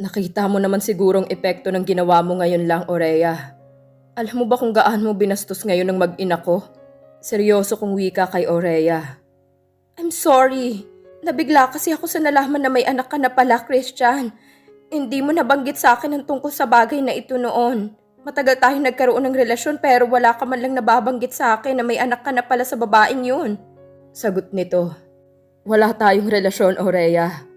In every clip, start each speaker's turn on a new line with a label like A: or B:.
A: Nakita mo naman sigurong epekto ng ginawa mo ngayon lang, Orea. Alam mo ba kung gaano mo binastos ngayon ng mag-ina ko? Seryoso kong wika kay Orea. I'm sorry. Nabigla kasi ako sa nalaman na may anak ka na pala, Christian. Hindi mo nabanggit sa akin ang tungkol sa bagay na ito noon. Matagal tayong nagkaroon ng relasyon pero wala ka man lang nababanggit sa akin na may anak ka na pala sa babaeng yun. Sagot nito. Wala tayong relasyon, Orea.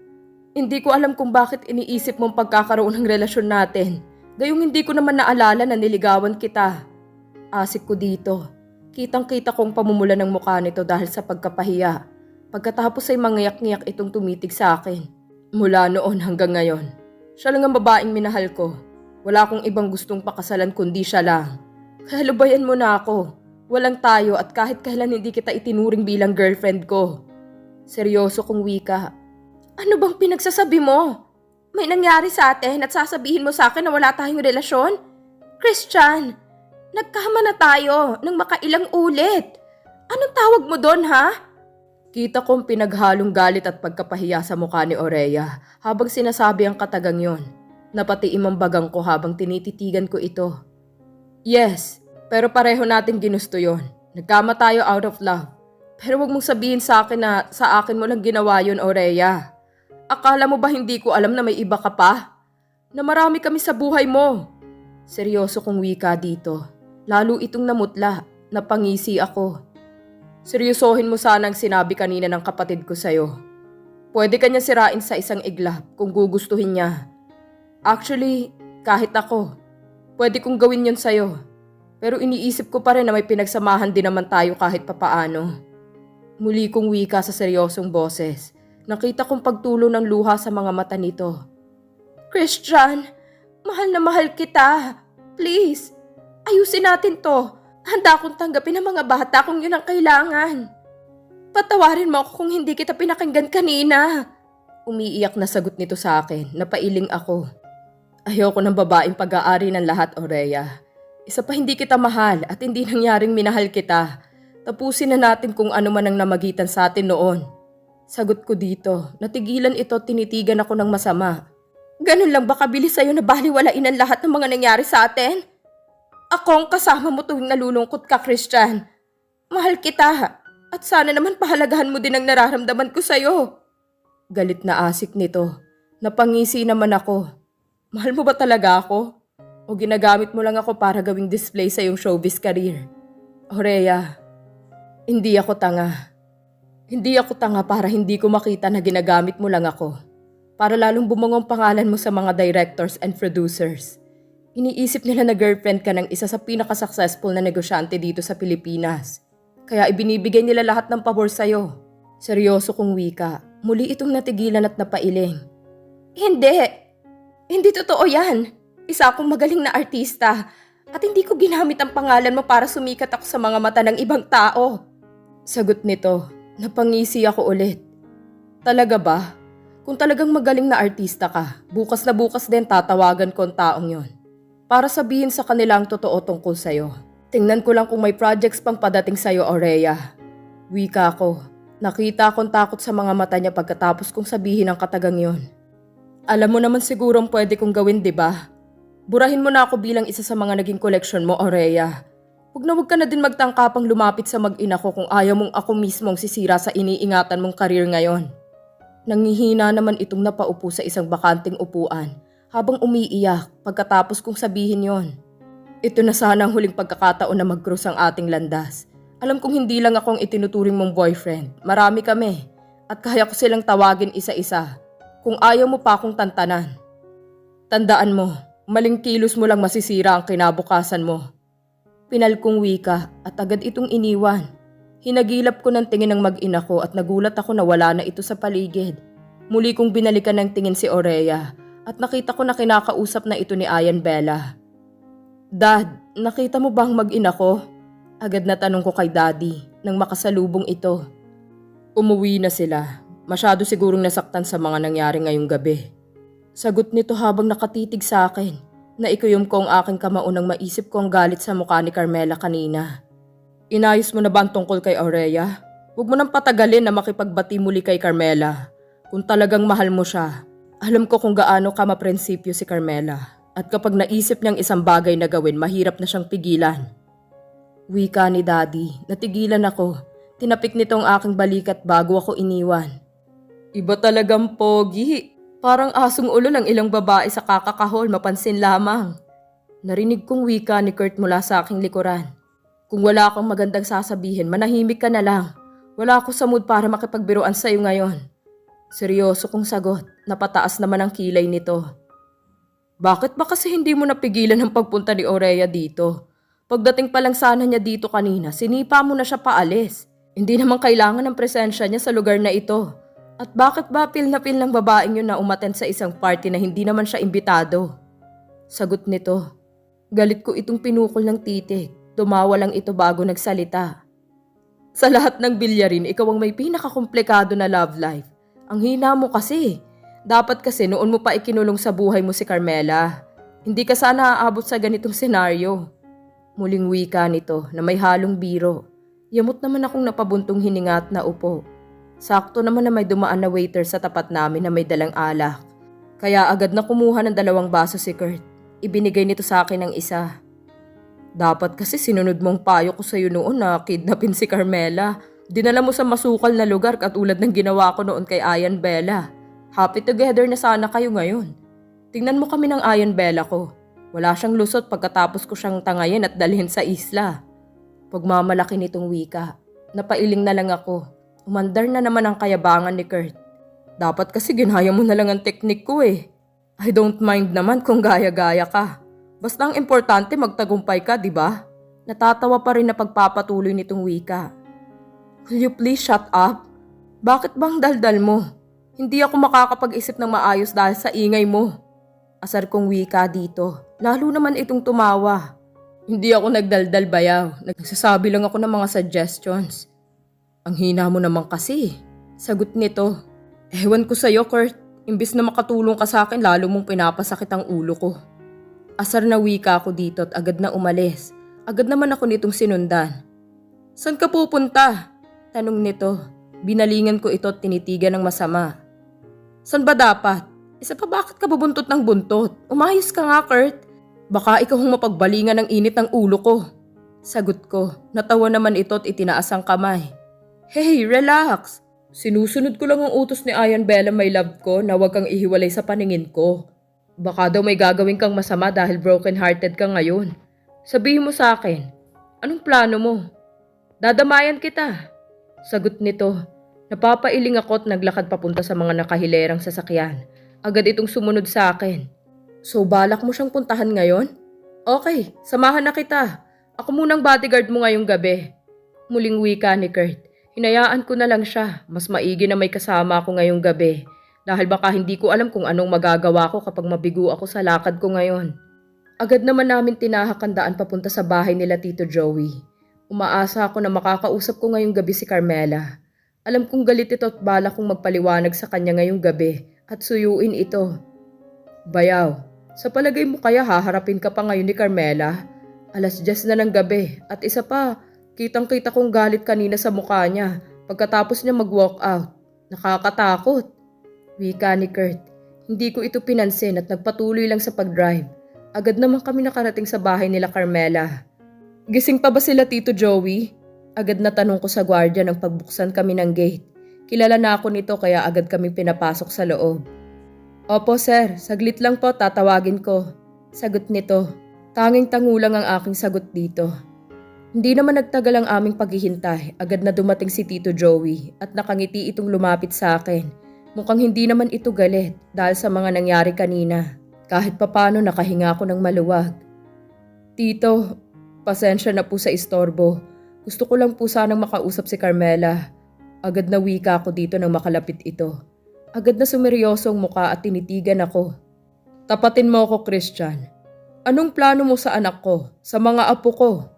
A: Hindi ko alam kung bakit iniisip mong pagkakaroon ng relasyon natin. Gayong hindi ko naman naalala na niligawan kita. Asik ko dito. Kitang-kita kong pamumula ng mukha nito dahil sa pagkapahiya. Pagkatapos ay mangayak-ngayak itong tumitig sa akin. Mula noon hanggang ngayon. Siya lang ang babaeng minahal ko. Wala akong ibang gustong pakasalan kundi siya lang. Kaya lubayan mo na ako. Walang tayo at kahit kailan hindi kita itinuring bilang girlfriend ko. Seryoso kong wika. Ano bang pinagsasabi mo? May nangyari sa atin at sasabihin mo sa akin na wala tayong relasyon? Christian, nagkama na tayo ng makailang ulit. Anong tawag mo doon ha? Kita kong pinaghalong galit at pagkapahiya sa mukha ni Orea habang sinasabi ang katagang yon. Napatiim ang bagang ko habang tinititigan ko ito. Yes, pero pareho natin ginusto yon. Nagkama tayo out of love. Pero wag mong sabihin sa akin na sa akin mo lang ginawa yon, Orea. Akala mo ba hindi ko alam na may iba ka pa? Na marami kami sa buhay mo. Seryoso kong wika dito. Lalo itong namutla. Napangisi ako. Seryosohin mo sana ang sinabi kanina ng kapatid ko sa'yo. Pwede kanya sirain sa isang iglap kung gugustuhin niya. Actually, kahit ako, pwede kong gawin yon sa'yo. Pero iniisip ko pa rin na may pinagsamahan din naman tayo kahit papaano. Muli kong wika sa seryosong boses. Nakita kong pagtulo ng luha sa mga mata nito. Christian, mahal na mahal kita. Please, ayusin natin to. Handa akong tanggapin ang mga bata kung yun ang kailangan. Patawarin mo ako kung hindi kita pinakinggan kanina. Umiiyak na sagot nito sa akin, napailing ako. Ayoko ng babaeng pag-aari ng lahat, Orea. Isa pa hindi kita mahal at hindi nangyaring minahal kita. Tapusin na natin kung ano man ang namagitan sa atin noon. Sagot ko dito, natigilan ito tinitigan ako ng masama. Ganun lang ba kabilis sa'yo na baliwalain ang lahat ng mga nangyari sa atin? Ako ang kasama mo tuwing nalulungkot ka, Christian. Mahal kita at sana naman pahalagahan mo din ang nararamdaman ko sa'yo. Galit na asik nito. Napangisi naman ako. Mahal mo ba talaga ako? O ginagamit mo lang ako para gawing display sa iyong showbiz career? Horea, hindi ako tanga. Hindi ako tanga para hindi ko makita na ginagamit mo lang ako. Para lalong bumangong pangalan mo sa mga directors and producers. Iniisip nila na girlfriend ka ng isa sa pinaka-successful na negosyante dito sa Pilipinas. Kaya ibinibigay nila lahat ng pabor sa'yo. Seryoso kong wika, muli itong natigilan at napailing. Hindi! Hindi totoo yan! Isa akong magaling na artista at hindi ko ginamit ang pangalan mo para sumikat ako sa mga mata ng ibang tao. Sagot nito, napangisi ako ulit. Talaga ba? Kung talagang magaling na artista ka, bukas na bukas din tatawagan ko ang taong yon para sabihin sa kanila ang totoo tungkol sa'yo. Tingnan ko lang kung may projects pang padating sa'yo, Aurea. Wika ko. Nakita akong takot sa mga mata niya pagkatapos kong sabihin ang katagang yon. Alam mo naman sigurong pwede kong gawin, di ba? Burahin mo na ako bilang isa sa mga naging koleksyon mo, Aurea. Huwag na huwag ka na din magtangkapang lumapit sa mag-ina ko kung ayaw mong ako mismong sisira sa iniingatan mong karir ngayon. Nangihina naman itong napaupo sa isang bakanting upuan habang umiiyak pagkatapos kong sabihin yon. Ito na sana ang huling pagkakataon na mag-cross ang ating landas. Alam kong hindi lang akong itinuturing mong boyfriend. Marami kami. At kaya ko silang tawagin isa-isa. Kung ayaw mo pa akong tantanan. Tandaan mo, maling kilos mo lang masisira ang kinabukasan mo. Pinal kong wika at agad itong iniwan. Hinagilap ko ng tingin ng mag-ina ko at nagulat ako na wala na ito sa paligid. Muli kong binalikan ng tingin si Orea at nakita ko na kinakausap na ito ni Ayan Bella. Dad, nakita mo bang mag-ina ko? Agad na tanong ko kay Daddy nang makasalubong ito. Umuwi na sila. Masyado sigurong nasaktan sa mga nangyari ngayong gabi. Sagot nito habang nakatitig sa akin na ikuyom ko ang aking kamao nang maisip ko ang galit sa mukha ni Carmela kanina. Inayos mo na ba ang tungkol kay Aurea? Huwag mo nang patagalin na makipagbati muli kay Carmela. Kung talagang mahal mo siya, Alam ko kung gaano ka maprinsipyo si Carmela at kapag naisip niyang isang bagay na gawin, mahirap na siyang pigilan. Wika ni Daddy, natigilan ako. Tinapik nitong aking balikat bago ako iniwan. Iba talagang pogi. Parang asong ulo ng ilang babae sa kakakahol, mapansin lamang. Narinig kong wika ni Kurt mula sa aking likuran. Kung wala akong magandang sasabihin, manahimik ka na lang. Wala ako sa mood para makipagbiruan sa'yo ngayon. Seryoso kong sagot, napataas naman ang kilay nito. Bakit ba kasi hindi mo napigilan ang pagpunta ni Aurea dito? Pagdating pa lang sana niya dito kanina, sinipa mo na siya paalis. Hindi naman kailangan ng presensya niya sa lugar na ito. At bakit ba pil na pil ng babaeng yun na umaten sa isang party na hindi naman siya imbitado? Sagot nito. Galit ko itong pinukol ng titik. Tumawa lang ito bago nagsalita. Sa lahat ng bilyarin, ikaw ang may pinakakomplikado na love life. Ang hina mo kasi. Dapat kasi noon mo pa ikinulong sa buhay mo si Carmela. Hindi ka sana aabot sa ganitong senaryo. Muling wika nito na may halong biro. Yamot naman akong napabuntong hininga at naupo. Sakto naman na may dumaan na waiter sa tapat namin na may dalang alak. Kaya agad na kumuha ng dalawang baso si Kurt. Ibinigay nito sa akin ng isa. Dapat kasi sinunod mong payo ko sa'yo noon na kidnapin si Carmela. Dinala mo sa masukal na lugar katulad ng ginawa ko noon kay Ayan Bella. Happy together na sana kayo ngayon. Tingnan mo kami ng Ayan Bella ko. Wala siyang lusot pagkatapos ko siyang tangayin at dalhin sa isla. Pagmamalaki nitong wika, napailing na lang ako. Umandar na naman ang kayabangan ni Kurt. Dapat kasi ginaya mo na lang ang teknik ko eh. I don't mind naman kung gaya-gaya ka. Basta ang importante magtagumpay ka, di ba? Natatawa pa rin na pagpapatuloy nitong wika. Will you please shut up? Bakit bang daldal mo? Hindi ako makakapag-isip ng maayos dahil sa ingay mo. Asar kong wika dito. Lalo naman itong tumawa. Hindi ako nagdaldal bayaw. Nagsasabi lang ako ng mga suggestions. Ang hina mo naman kasi. Sagot nito. Ewan ko sa'yo, Kurt. Imbis na makatulong ka sa akin, lalo mong pinapasakit ang ulo ko. Asar na wika ako dito at agad na umalis. Agad naman ako nitong sinundan. San ka pupunta? Tanong nito. Binalingan ko ito at tinitigan ng masama. San ba dapat? Isa pa bakit ka bubuntot ng buntot? Umayos ka nga, Kurt. Baka ikaw ang mapagbalingan ng init ng ulo ko. Sagot ko. Natawa naman ito at itinaas ang kamay. Hey, relax. Sinusunod ko lang ang utos ni Ayan Bella, my love ko, na huwag kang ihiwalay sa paningin ko. Baka daw may gagawin kang masama dahil broken-hearted ka ngayon. Sabihin mo sa akin, anong plano mo? Dadamayan kita. Sagot nito. Napapailing ako at naglakad papunta sa mga nakahilerang sasakyan. Agad itong sumunod sa akin. So balak mo siyang puntahan ngayon? Okay, samahan na kita. Ako munang bodyguard mo ngayong gabi. Muling wika ni Kurt. Hinayaan ko na lang siya. Mas maigi na may kasama ako ngayong gabi. Dahil baka hindi ko alam kung anong magagawa ko kapag mabigo ako sa lakad ko ngayon. Agad naman namin tinahak ang daan papunta sa bahay nila Tito Joey. Umaasa ako na makakausap ko ngayong gabi si Carmela. Alam kong galit ito at bala kong magpaliwanag sa kanya ngayong gabi at suyuin ito. Bayaw, sa palagay mo kaya haharapin ka pa ngayon ni Carmela? Alas 10 na ng gabi at isa pa, kitang kita kong galit kanina sa mukha niya pagkatapos niya mag-walk out. Nakakatakot. Wika ni Kurt. Hindi ko ito pinansin at nagpatuloy lang sa pag-drive. Agad naman kami nakarating sa bahay nila Carmela. Gising pa ba sila Tito Joey? Agad na tanong ko sa gwardiya nang pagbuksan kami ng gate. Kilala na ako nito kaya agad kami pinapasok sa loob. Opo sir, saglit lang po tatawagin ko. Sagot nito. Tanging tangulang ang aking sagot dito. Hindi naman nagtagal ang aming paghihintay. Agad na dumating si Tito Joey at nakangiti itong lumapit sa akin. Mukhang hindi naman ito galit dahil sa mga nangyari kanina. Kahit papano nakahinga ako ng maluwag. Tito, pasensya na po sa istorbo. Gusto ko lang po sanang makausap si Carmela. Agad na wika ako dito nang makalapit ito. Agad na sumeryoso ang muka at tinitigan ako. Tapatin mo ako, Christian. Anong plano mo sa anak ko? Sa mga apo ko?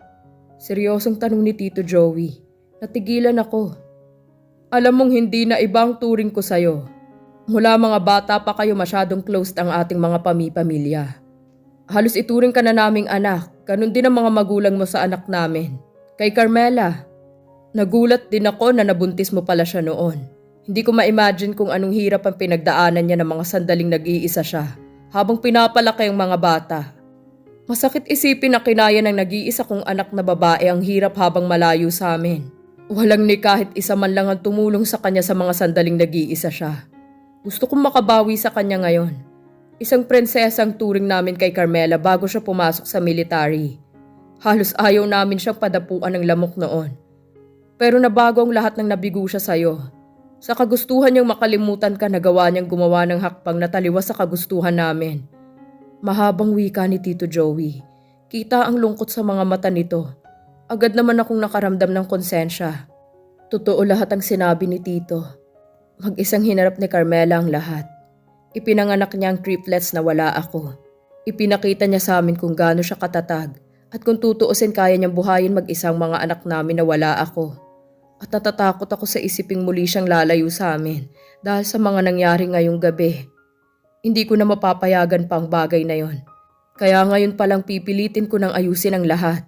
A: Seryosong tanong ni Tito Joey. Natigilan ako. Alam mong hindi na ibang turing ko sa'yo. Mula mga bata pa kayo masyadong close ang ating mga pami-pamilya. Halos ituring ka na naming anak, ganun din ang mga magulang mo sa anak namin. Kay Carmela, nagulat din ako na nabuntis mo pala siya noon. Hindi ko ma-imagine kung anong hirap ang pinagdaanan niya ng mga sandaling nag-iisa siya habang pinapalaki ang mga bata. Masakit isipin na kinaya ng nag-iisa kong anak na babae ang hirap habang malayo sa amin. Walang ni kahit isa man lang ang tumulong sa kanya sa mga sandaling nag-iisa siya. Gusto kong makabawi sa kanya ngayon. Isang prinsesang turing namin kay Carmela bago siya pumasok sa military. Halos ayaw namin siyang padapuan ng lamok noon. Pero nabago ang lahat ng nabigo siya sa'yo. Sa kagustuhan niyang makalimutan ka, nagawa niyang gumawa ng hakbang na taliwas sa kagustuhan namin. Mahabang wika ni Tito Joey. Kita ang lungkot sa mga mata nito. Agad naman akong nakaramdam ng konsensya. Totoo lahat ang sinabi ni Tito. Mag-isang hinarap ni Carmela ang lahat. Ipinanganak niya ang triplets na wala ako. Ipinakita niya sa amin kung gaano siya katatag at kung tutuusin kaya niyang buhayin mag-isang mga anak namin na wala ako. At natatakot ako sa isiping muli siyang lalayo sa amin dahil sa mga nangyari ngayong gabi. Hindi ko na mapapayagan pa ang bagay na yon. Kaya ngayon palang pipilitin ko ng ayusin ang lahat.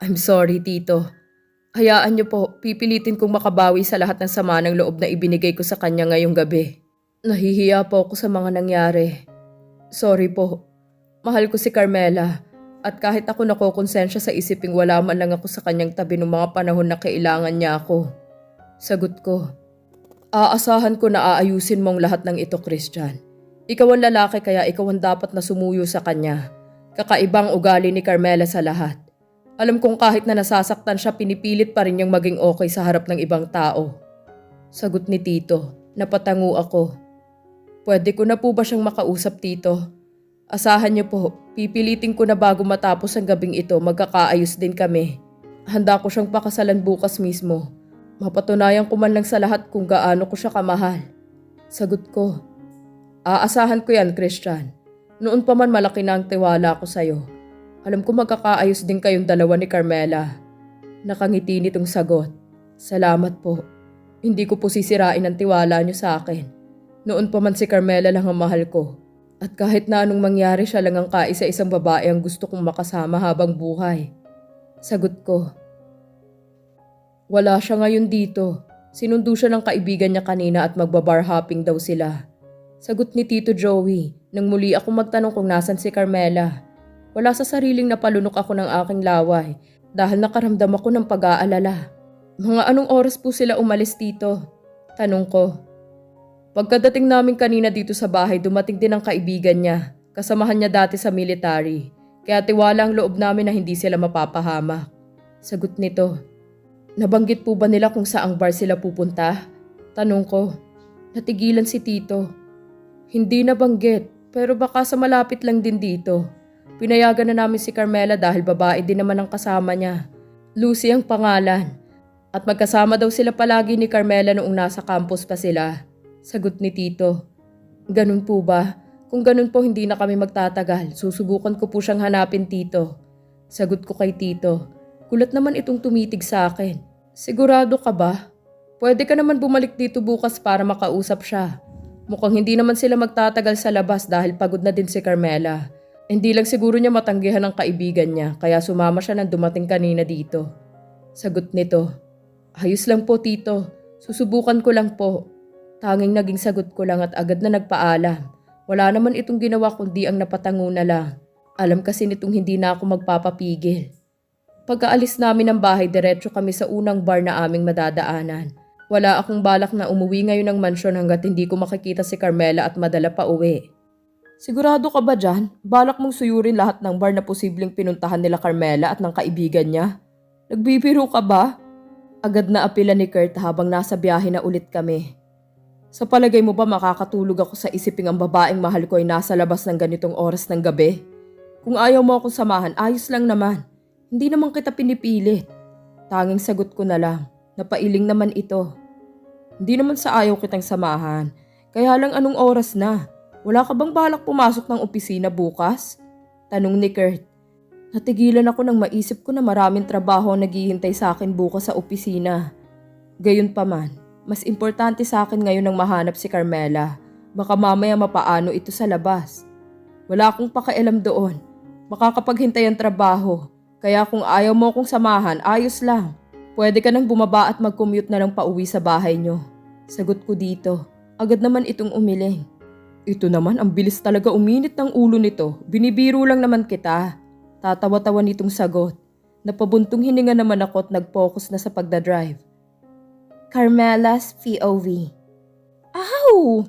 A: I'm sorry, Tito. Hayaan niyo po, pipilitin kong makabawi sa lahat ng sama ng loob na ibinigay ko sa kanya ngayong gabi. Nahihiya po ako sa mga nangyari. Sorry po. Mahal ko si Carmela. At kahit ako nakokonsensya sa isiping wala man lang ako sa kanyang tabi ng mga panahon na kailangan niya ako. Sagot ko. Aasahan ko na aayusin mong lahat ng ito, Christian. Ikaw ang lalaki kaya ikaw ang dapat na sumuyo sa kanya. Kakaibang ugali ni Carmela sa lahat. Alam kong kahit na nasasaktan siya, pinipilit pa rin niyang maging okay sa harap ng ibang tao. Sagot ni Tito, napatango ako. Pwede ko na po ba siyang makausap, Tito? Asahan niyo po, pipilitin ko na bago matapos ang gabing ito, magkakaayos din kami. Handa ko siyang pakasalan bukas mismo. Mapatunayan ko man lang sa lahat kung gaano ko siya kamahal. Sagot ko, aasahan ko yan, Christian. Noon pa man malaki na ang tiwala ko sa'yo. Alam ko magkakaayos din kayong dalawa ni Carmela. Nakangiti nitong sagot. Salamat po. Hindi ko po sisirain ang tiwala niyo sa akin. Noon pa man si Carmela lang ang mahal ko. At kahit na anong mangyari siya lang ang kaisa-isang babae ang gusto kong makasama habang buhay. Sagot ko. Wala siya ngayon dito. Sinundo siya ng kaibigan niya kanina at magbabar hopping daw sila. Sagot ni Tito Joey nang muli ako magtanong kung nasan si Carmela. Wala sa sariling napalunok ako ng aking laway dahil nakaramdam ako ng pag-aalala. Mga anong oras po sila umalis dito? Tanong ko. Pagkadating namin kanina dito sa bahay, dumating din ang kaibigan niya. Kasamahan niya dati sa military. Kaya tiwala ang loob namin na hindi sila mapapahamak. Sagot nito. Nabanggit po ba nila kung saang bar sila pupunta? Tanong ko. Natigilan si Tito. Hindi nabanggit, pero baka sa malapit lang din dito. Pinayagan na namin si Carmela dahil babae din naman ang kasama niya. Lucy ang pangalan. At magkasama daw sila palagi ni Carmela noong nasa campus pa sila. Sagot ni Tito. Ganun po ba? Kung ganun po hindi na kami magtatagal, susubukan ko po siyang hanapin Tito. Sagot ko kay Tito. Kulat naman itong tumitig sa akin. Sigurado ka ba? Pwede ka naman bumalik dito bukas para makausap siya. Mukhang hindi naman sila magtatagal sa labas dahil pagod na din si Carmela. Hindi lang siguro niya matanggihan ang kaibigan niya kaya sumama siya nang dumating kanina dito. Sagot nito, Ayos lang po tito, susubukan ko lang po. Tanging naging sagot ko lang at agad na nagpaalam. Wala naman itong ginawa kundi ang napatango na lang. Alam kasi nitong hindi na ako magpapapigil. Pagkaalis namin ng bahay, diretso kami sa unang bar na aming madadaanan. Wala akong balak na umuwi ngayon ng mansyon hanggat hindi ko makikita si Carmela at madala pa uwi. Sigurado ka ba dyan? Balak mong suyurin lahat ng bar na posibleng pinuntahan nila Carmela at ng kaibigan niya? Nagbibiro ka ba? Agad na apila ni Kurt habang nasa biyahe na ulit kami. Sa palagay mo ba makakatulog ako sa isiping ang babaeng mahal ko ay nasa labas ng ganitong oras ng gabi? Kung ayaw mo akong samahan, ayos lang naman. Hindi naman kita pinipilit. Tanging sagot ko na lang, napailing naman ito. Hindi naman sa ayaw kitang samahan, kaya lang anong oras na? Wala ka bang balak pumasok ng opisina bukas? Tanong ni Kurt. Natigilan ako nang maisip ko na maraming trabaho ang naghihintay sa akin bukas sa opisina. Gayon pa man, mas importante sa akin ngayon ang mahanap si Carmela. Baka mamaya mapaano ito sa labas. Wala akong pakialam doon. Makakapaghintay ang trabaho. Kaya kung ayaw mo akong samahan, ayos lang. Pwede ka nang bumaba at mag-commute na lang pauwi sa bahay nyo. Sagot ko dito. Agad naman itong umiling. Ito naman, ang bilis talaga uminit ng ulo nito. Binibiro lang naman kita. Tatawa-tawa nitong sagot. Napabuntong hininga naman ako at nag-focus na sa pagdadrive. Carmela's POV Ow!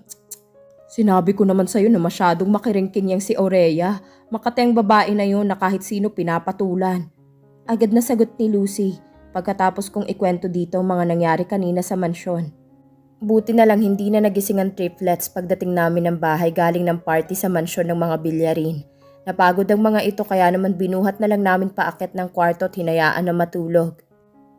A: Sinabi ko naman sa'yo na masyadong makiringking yang si Aurea. Makateng babae na yun na kahit sino pinapatulan. Agad na sagot ni Lucy pagkatapos kong ikwento dito ang mga nangyari kanina sa mansyon. Buti na lang hindi na nagising ang triplets pagdating namin ng bahay galing ng party sa mansyon ng mga bilyarin. Napagod ang mga ito kaya naman binuhat na lang namin paakit ng kwarto at hinayaan na matulog.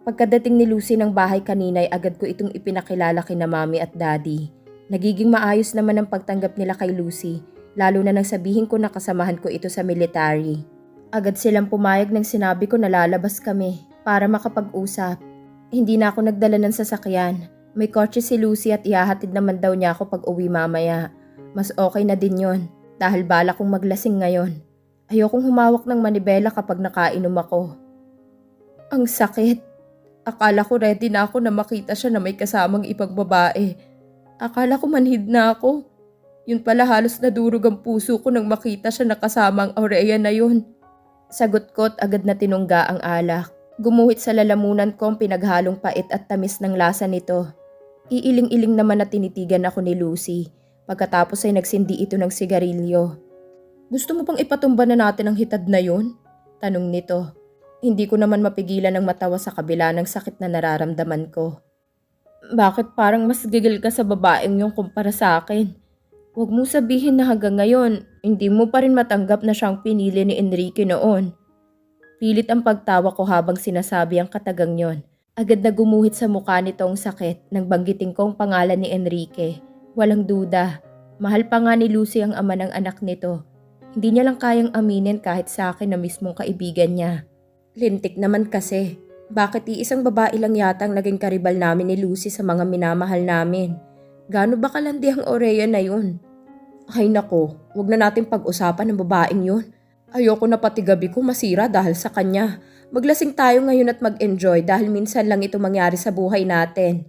A: Pagkadating ni Lucy ng bahay kanina ay agad ko itong ipinakilala kina mami at daddy. Nagiging maayos naman ang pagtanggap nila kay Lucy, lalo na nang sabihin ko na kasamahan ko ito sa military. Agad silang pumayag nang sinabi ko na lalabas kami para makapag-usap. Hindi na ako nagdala ng sasakyan. May kotse si Lucy at ihahatid naman daw niya ako pag uwi mamaya. Mas okay na din yon dahil bala kong maglasing ngayon. Ayokong humawak ng manibela kapag nakainom ako. Ang sakit. Akala ko ready na ako na makita siya na may kasamang ibang babae. Akala ko manhid na ako. Yun pala halos nadurog ang puso ko nang makita siya na kasama ang Aurea na yun. Sagot ko at agad na tinungga ang alak. Gumuhit sa lalamunan ko ang pinaghalong pait at tamis ng lasa nito. Iiling-iling naman na tinitigan ako ni Lucy. Pagkatapos ay nagsindi ito ng sigarilyo. Gusto mo pang ipatumba na natin ang hitad na yun? Tanong nito. Hindi ko naman mapigilan ng matawa sa kabila ng sakit na nararamdaman ko. Bakit parang mas gigil ka sa babaeng yung kumpara sa akin? Huwag mo sabihin na hanggang ngayon, hindi mo pa rin matanggap na siyang pinili ni Enrique noon. Pilit ang pagtawa ko habang sinasabi ang katagang yon. Agad na gumuhit sa mukha nito ang sakit nang banggitin ko ang pangalan ni Enrique. Walang duda, mahal pa nga ni Lucy ang ama ng anak nito. Hindi niya lang kayang aminin kahit sa akin na mismong kaibigan niya. Lintik naman kasi, bakit iisang babae lang yata ang naging karibal namin ni Lucy sa mga minamahal namin? Gaano ba kalandi ang Aurea na yun? Ay nako, wag na natin pag-usapan ng babaeng yun. Ayoko na pati gabi ko masira dahil sa kanya. Maglasing tayo ngayon at mag-enjoy dahil minsan lang ito mangyari sa buhay natin.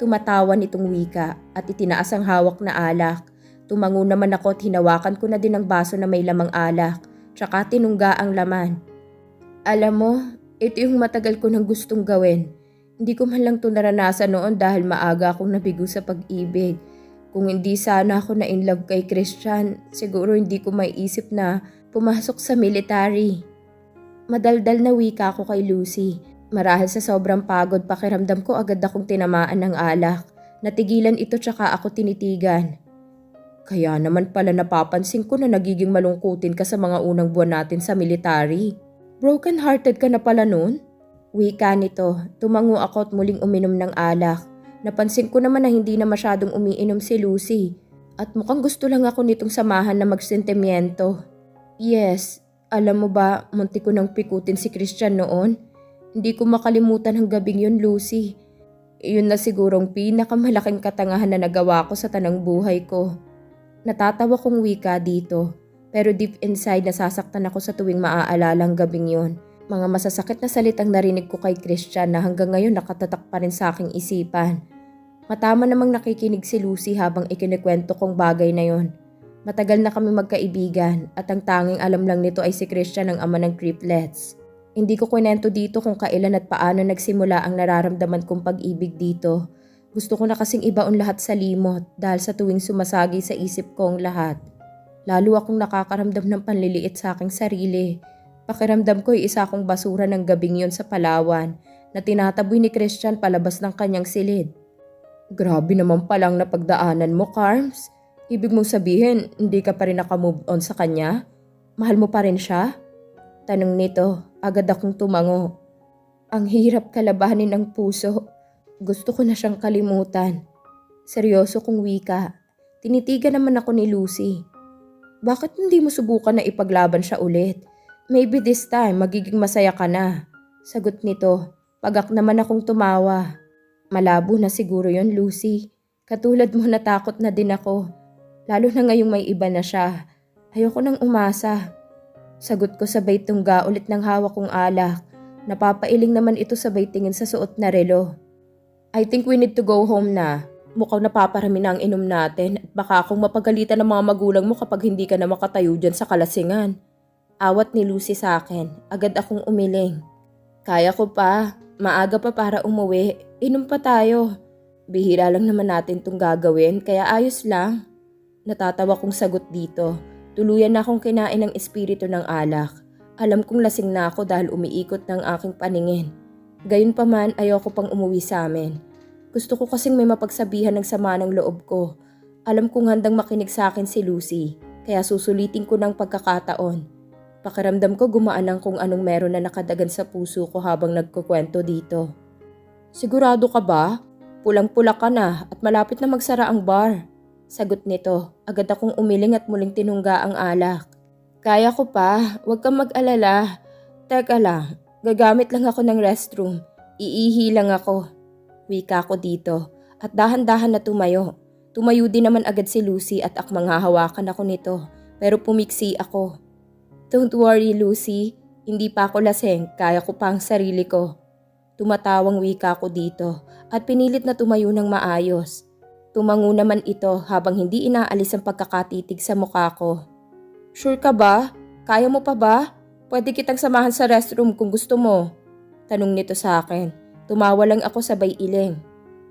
A: Tumatawa nitong wika at itinaas ang hawak na alak. Tumango naman ako at hinawakan ko na din ang baso na may lamang alak, tsaka tinungga ang laman. Alam mo, ito yung matagal ko nang gustong gawin. Hindi ko man lang ito naranasan noon dahil maaga akong nabigo sa pag-ibig. Kung hindi sana ako na in love kay Christian, siguro hindi ko maiisip na pumasok sa military. Madaldal na wika ako kay Lucy. Marahil sa sobrang pagod pakiramdam ko agad akong tinamaan ng alak. Natigilan ito tsaka ako tinitigan. Kaya naman pala napapansin ko na nagiging malungkutin ka sa mga unang buwan natin sa military. Broken hearted ka na pala noon? Wika nito, tumango ako at muling uminom ng alak. Napansin ko naman na hindi na masyadong umiinom si Lucy. At mukhang gusto lang ako nitong samahan na magsentimiento. Yes, alam mo ba, munti ko nang pikutin si Christian noon. Hindi ko makalimutan ang gabing yun, Lucy. Iyon na sigurong pinakamalaking katangahan na nagawa ko sa tanang buhay ko. Natatawa kong wika dito. Pero deep inside nasasaktan ako sa tuwing maaalala ang gabing yon. Mga masasakit na salitang narinig ko kay Christian na hanggang ngayon nakatatak pa rin sa aking isipan. Matama namang nakikinig si Lucy habang ikinikwento kong bagay na yon. Matagal na kami magkaibigan at ang tanging alam lang nito ay si Christian ang ama ng triplets. Hindi ko kwento dito kung kailan at paano nagsimula ang nararamdaman kong pag-ibig dito. Gusto ko na kasing ibaon lahat sa limot dahil sa tuwing sumasagi sa isip ko ang lahat. Lalo akong nakakaramdam ng panliliit sa aking sarili. Pakiramdam ko ay isa akong basura ng gabing yon sa Palawan na tinataboy ni Christian palabas ng kanyang silid. Grabe naman palang napagdaanan mo, Carms. Ibig mong sabihin, hindi ka pa rin nakamove on sa kanya? Mahal mo pa rin siya? Tanong nito, agad akong tumango. Ang hirap kalabanin ng puso. Gusto ko na siyang kalimutan. Seryoso kong wika. Tinitigan naman ako ni Lucy. Bakit hindi mo subukan na ipaglaban siya ulit? Maybe this time magiging masaya ka na. Sagot nito, pagak naman akong tumawa. Malabo na siguro yon Lucy. Katulad mo natakot na din ako. Lalo na ngayong may iba na siya. Ayoko nang umasa. Sagot ko sabay tungga ulit ng hawak kong alak. Napapailing naman ito sabay tingin sa suot na relo. I think we need to go home na. Mukhang napaparami na ang inom natin at baka akong mapagalitan ng mga magulang mo kapag hindi ka na makatayo dyan sa kalasingan. Awat ni Lucy sa akin. Agad akong umiling. Kaya ko pa. Maaga pa para umuwi. Inom pa tayo. Bihira lang naman natin tong gagawin kaya ayos lang. Natatawa kong sagot dito. Tuluyan na akong kinain ng espiritu ng alak. Alam kong lasing na ako dahil umiikot ng aking paningin. Gayunpaman ayoko pang umuwi sa amin. Gusto ko kasing may mapagsabihan ng sama ng loob ko. Alam kong handang makinig sa akin si Lucy, kaya susulitin ko ng pagkakataon. Pakiramdam ko gumaan ang kung anong meron na nakadagan sa puso ko habang nagkukwento dito. Sigurado ka ba? Pulang-pula ka na at malapit na magsara ang bar. Sagot nito, agad akong umiling at muling tinungga ang alak. Kaya ko pa, huwag kang mag-alala. Teka lang, gagamit lang ako ng restroom. Iihi lang ako. Wika ko dito at dahan-dahan na tumayo. Tumayo din naman agad si Lucy at akmang hahawakan ako nito pero pumiksi ako. Don't worry Lucy, hindi pa ako laseng, kaya ko pa ang sarili ko. Tumatawang wika ko dito at pinilit na tumayo ng maayos. Tumango naman ito habang hindi inaalis ang pagkakatitig sa mukha ko. Sure ka ba? Kaya mo pa ba? Pwede kitang samahan sa restroom kung gusto mo. Tanong nito sa akin. Tumawa lang ako sabay iling.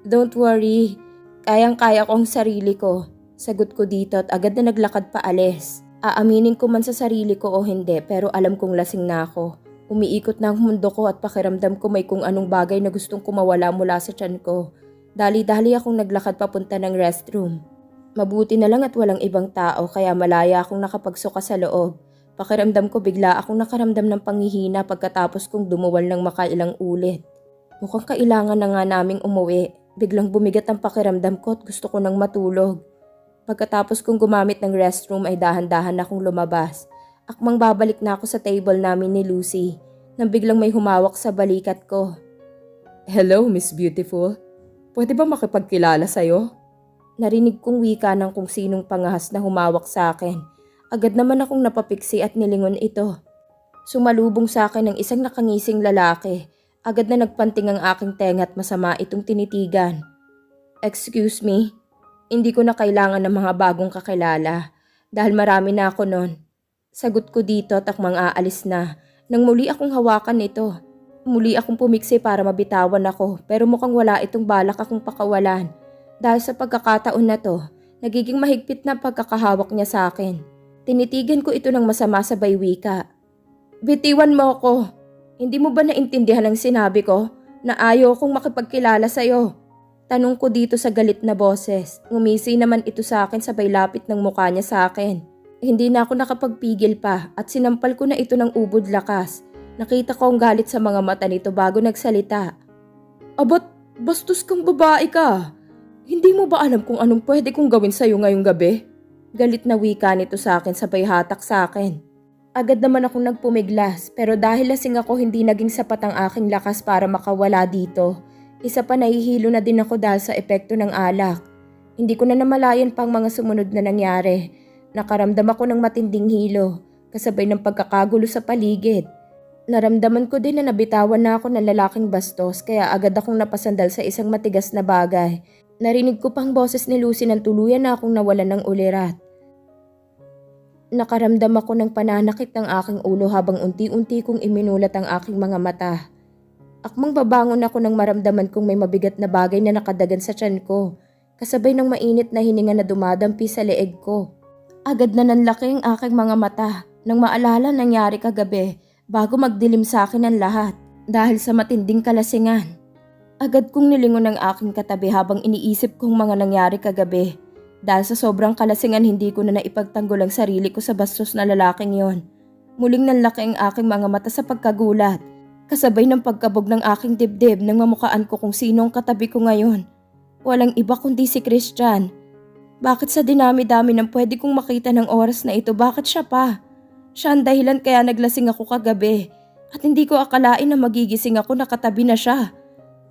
A: Don't worry. Kayang-kaya ko ang sarili ko. Sagot ko dito at agad na naglakad pa alis. Aaminin ko man sa sarili ko o hindi pero alam kong lasing na ako. Umiikot na ang mundo ko at pakiramdam ko may kung anong bagay na gustong kumawala mula sa tiyan ko. Dali-dali akong naglakad papunta ng restroom. Mabuti na lang at walang ibang tao kaya malaya akong nakapagsuka sa loob. Pakiramdam ko bigla akong nakaramdam ng panghihina pagkatapos kong dumuwal ng makailang ulit. Mukhang kailangan na nga naming umuwi. Biglang bumigat ang pakiramdam ko at gusto ko nang matulog. Pagkatapos kong gumamit ng restroom ay dahan-dahan akong lumabas. Akmang babalik na ako sa table namin ni Lucy nang biglang may humawak sa balikat ko. Hello, Miss Beautiful. Pwede ba makipagkilala sa'yo? Narinig kong wika ng kung sinong pangahas na humawak sa akin. Agad naman akong napapiksi at nilingon ito. Sumalubong sa akin ng isang nakangising lalaki. Agad na nagpanting ang aking tenga at masama itong tinitigan. Excuse me, hindi ko na kailangan ng mga bagong kakilala dahil marami na ako nun. Sagot ko dito at akmang aalis na nang muli akong hawakan nito. Muli akong pumiksi para mabitawan ako pero mukhang wala itong balak akong pakawalan. Dahil sa pagkakataon na to, nagiging mahigpit na pagkakahawak niya sa akin. Tinitigan ko ito ng masama sa baywika. Bitiwan mo ako. Hindi mo ba naintindihan ang sinabi ko na ayaw kong makipagkilala sa'yo? Tanong ko dito sa galit na boses. Ngumisi naman ito sa akin sabay lapit ng mukha niya sa akin. Hindi na ako nakapagpigil pa at sinampal ko na ito ng ubod lakas. Nakita ko ang galit sa mga mata nito bago nagsalita. Abat, bastos kang babae ka. Hindi mo ba alam kung anong pwede kong gawin sa'yo ngayong gabi? Galit na wika nito sa akin sabay hatak sa akin. Agad naman akong nagpumiglas pero dahil lasing ako hindi naging sapat ang aking lakas para makawala dito. Isa pa nahihilo na din ako dahil sa epekto ng alak. Hindi ko na namalayan pang mga sumunod na nangyari. Nakaramdam ako ng matinding hilo, kasabay ng pagkakagulo sa paligid. Naramdaman ko din na nabitawan na ako ng lalaking bastos kaya agad akong napasandal sa isang matigas na bagay. Narinig ko pang boses ni Lucy nang tuluyan na akong nawalan ng ulirat. Nakaramdam ako ng pananakit ng aking ulo habang unti-unti kong iminulat ang aking mga mata. Akmang babangon ako nang maramdaman kong may mabigat na bagay na nakadagan sa tiyan ko, kasabay ng mainit na hininga na dumadampi sa leeg ko. Agad na nanlaki ang aking mga mata nang maalala nangyari kagabi bago magdilim sa akin ang lahat dahil sa matinding kalasingan. Agad kong nilingon ang aking katabi habang iniisip kong mga nangyari kagabi. Dahil sa sobrang kalasingan hindi ko na naipagtanggol ang sarili ko sa bastos na lalaking yon. Muling nanlaki ang aking mga mata sa pagkagulat kasabay ng pagkabog ng aking dibdib nang mamukaan ko kung sino ang katabi ko ngayon. Walang iba kundi si Christian. Bakit sa dinami-dami ng pwede kong makita ng oras na ito, bakit siya pa? Siya ang dahilan kaya naglasing ako kagabi at hindi ko akalain na magigising ako nakatabi na siya.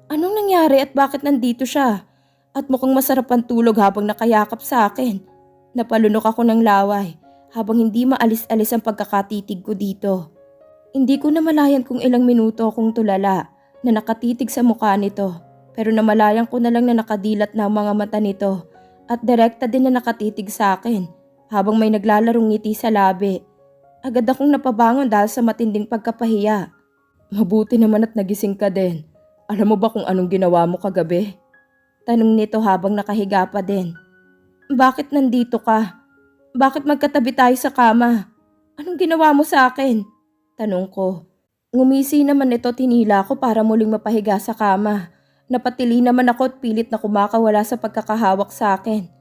A: Anong nangyari at bakit nandito siya? At mukhang masarap ang tulog habang nakayakap sa akin. Napalunok ako ng laway habang hindi maalis-alis ang pagkakatitig ko dito. Hindi ko na malayan kung ilang minuto akong tulala na nakatitig sa mukha nito Pero namalayan ko na lang na nakadilat na ang mga mata nito at direkta din na nakatitig sa akin habang may naglalarong ngiti sa labi. Agad akong napabangon dahil sa matinding pagkapahiya. Mabuti naman at nagising ka din. Alam mo ba kung anong ginawa mo kagabi? Tanong nito habang nakahiga pa din. Bakit nandito ka? Bakit magkatabi tayo sa kama? Anong ginawa mo sa akin? Tanong ko. Ngumisi naman ito tinila ko para muling mapahiga sa kama. Napatili naman ako at pilit na kumakawala sa pagkakahawak sa akin.